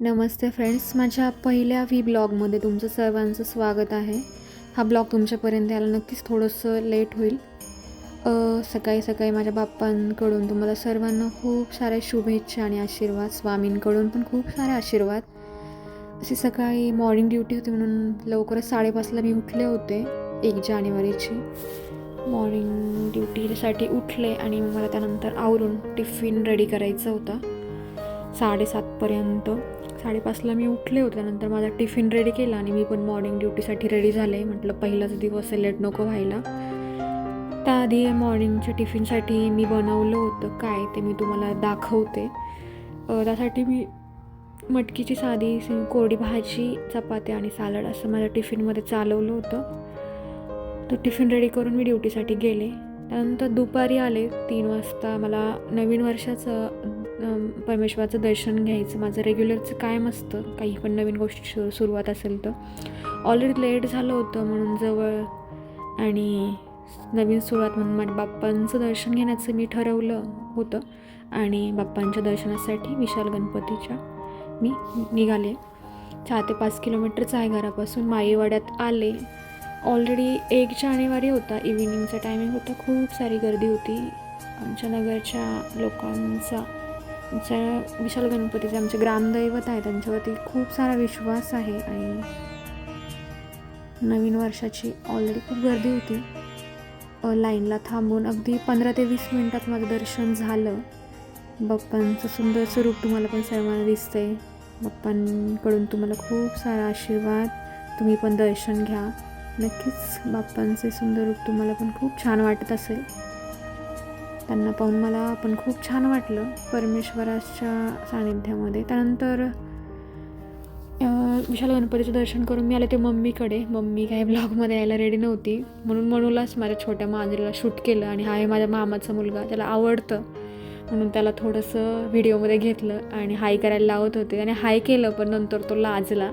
नमस्ते friends माझ्या पहिल्या V ब्लॉगमध्ये तुमचं सर्वांचं स्वागत आहे. हा ब्लॉग तुमच्यापर्यंत यायला नक्कीच थोडंसं लेट होईल. सकाळी सकाळी माझ्या बाप्पांकडून तुम्हाला सर्वांना खूप साऱ्या शुभेच्छा आणि आशीर्वाद स्वामींकडून पण खूप सारे आशीर्वाद. अशी सकाळी मॉर्निंग ड्युटी होती म्हणून लवकरच साडेपाचला मी उठले होते एक जानेवारीची. मॉर्निंग ड्युटीसाठी उठले आणि मला त्यानंतर आवरून टिफिन रेडी करायचा होता साडेसातपर्यंत साडेपाचला मी उठले होते त्यानंतर माझा टिफिन रेडी केला आणि मी पण मॉर्निंग ड्युटीसाठी रेडी झाले. म्हटलं पहिलाच दिवस आहे लेट नको व्हायला. त्याआधी मॉर्निंगच्या टिफिनसाठी मी बनवलं होतं. काय ते मी तुम्हाला दाखवते. त्यासाठी मी मटकीची साधी कोरडी भाजी चपाती आणि सालड असं माझ्या टिफिनमध्ये चालवलं होतं. तो टिफिन रेडी करून मी ड्युटीसाठी गेले. त्यानंतर दुपारी आले तीन वाजता. मला नवीन वर्षाचं परमेश्वराचं दर्शन घ्यायचं माझं रेग्युलरचं कायम असतं काही पण नवीन गोष्टी सुरू सुरुवात असेल तर. ऑलरेडी लेट झालं होतं म्हणून जवळ. आणि नवीन सुरुवात म्हणून माझ्या बाप्पांचं दर्शन घेण्याचं मी ठरवलं होतं. आणि बाप्पांच्या दर्शनासाठी विशाल गणपतीच्या मी निघाले. चार ते पाच किलोमीटरचं आहे घरापासून. माईवाड्यात आले. ऑलरेडी एक जानेवारी होता. इव्हिनिंगचा टायमिंग होता. खूप सारी गर्दी होती. आमच्या नगरच्या लोकांचा आमच्या विशाल गणपतीचे आमचे ग्रामदैवत आहे त्यांच्यावरती खूप सारा विश्वास आहे आणि नवीन वर्षाची ऑलरेडी खूप गर्दी होती. लाईनला थांबून अगदी पंधरा ते वीस मिनटात माझं दर्शन झालं. बाप्पांचं सुंदर स्वरूप तुम्हाला पण सर्वांना दिसतंय. बाप्पांकडून तुम्हाला खूप सारा आशीर्वाद. तुम्ही पण दर्शन घ्या. नक्कीच बाप्पांचे सुंदर रूप तुम्हाला पण खूप छान वाटत असेल. त्यांना पाहून मला पण खूप छान वाटलं परमेश्वराच्या सानिध्यामध्ये. त्यानंतर विशाल गणपतीचं दर्शन करून मी आले ते मम्मीकडे. मम्मी काही ब्लॉगमध्ये यायला रेडी नव्हती. म्हणून म्हणूनच माझ्या छोट्या मांजरीला शूट केलं आणि हा आहे माझ्या मामाचा मुलगा त्याला आवडतं. म्हणून त्याला थोडंसं व्हिडिओमध्ये घेतलं आणि हाय करायला लावत होते. आणि हाय केलं पण नंतर तो लाजला.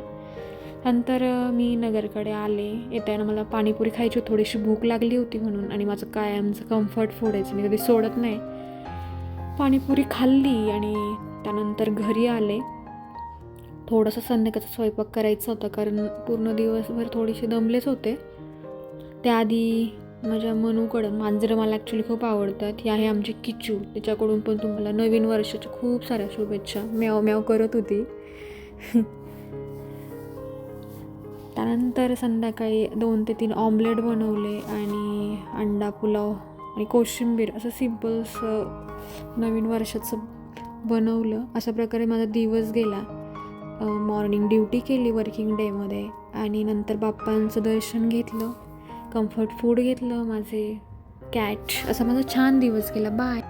नंतर मी नगरकडे आले. येताना मला पाणीपुरी खायची थोडीशी भूक लागली होती म्हणून आणि माझं कायमचं कम्फर्ट फूड आहे मी कधी सोडत नाही. पाणीपुरी खाल्ली आणि त्यानंतर घरी आले. थोडंसं संध्याकाळचा स्वयंपाक करायचा होता कारण पूर्ण दिवसभर थोडीशी दमलेच होते. त्याआधी माझ्या मनूकडं मांजरं मला ॲक्च्युली खूप आवडतात. ही आहे आमची किचू तिच्याकडून पण तुम्हाला नवीन वर्षाच्या खूप साऱ्या शुभेच्छा. म्याव म्याव करत होती. त्यानंतर संध्याकाळी दोन ते तीन ऑमलेट बनवले आणि अंडा पुलाव आणि कोशिंबीर असं सिम्पल्स नवीन वर्षाचं बनवलं. अशा प्रकारे माझा दिवस गेला. मॉर्निंग ड्युटी केली वर्किंग डेमध्ये आणि नंतर बाप्पांचं दर्शन घेतलं. कम्फर्ट फूड घेतलं माझे कॅट असा माझा छान दिवस गेला. बाय